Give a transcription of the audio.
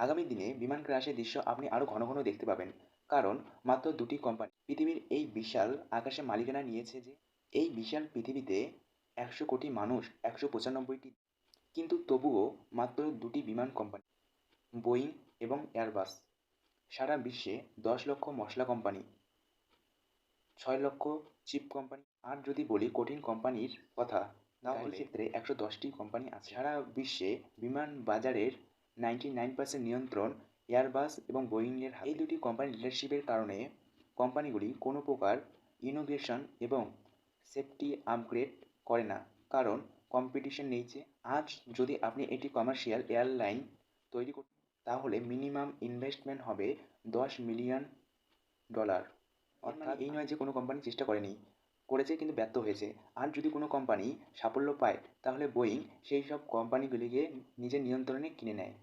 আগামী দিনে বিমান ক্র্যাশের দৃশ্য আপনি আরও ঘন ঘন দেখতে পাবেন। কারণ মাত্র দুটি কোম্পানি পৃথিবীর এই বিশাল আকাশে মালিকানা নিয়েছে যে এই বিশাল পৃথিবীতে একশো কোটি মানুষ একশো পঁচানব্বইটি কিন্তু তবুও মাত্র দুটি বিমান কোম্পানি বোয়িং এবং এয়ারবাস। সারা বিশ্বে দশ লক্ষ মশলা কোম্পানি ছয় লক্ষ চিপ কোম্পানি। আর যদি বলি কঠিন কোম্পানির কথা তাহলে ক্ষেত্রে একশো দশটি কোম্পানি আছে। সারা বিশ্বে বিমান বাজারের নাইনটি নাইন পার্সেন্ট নিয়ন্ত্রণ এয়ারবাস এবং বোয়িংয়ের এই দুটি কোম্পানির লিডারশিপের কারণে কোম্পানিগুলি কোনো প্রকার ইনোভেশন এবং সেফটি আপগ্রেড করে না। কারণ কম্পিটিশন নিয়েছে আজ যদি আপনি একটি কমার্শিয়াল এয়ারলাইন তৈরি করতে তাহলে মিনিমাম ইনভেস্টমেন্ট হবে দশ মিলিয়ন ডলার অর্থাৎ এই নয় যে কোনো কোম্পানি চেষ্টা করেনি। করেছে কিন্তু ব্যর্থ হয়েছে। আর যদি কোনো কোম্পানি সাফল্য পায়, তাহলে বোয়িং সেই সব কোম্পানিগুলিকে নিজের নিয়ন্ত্রণে কিনে নেয়।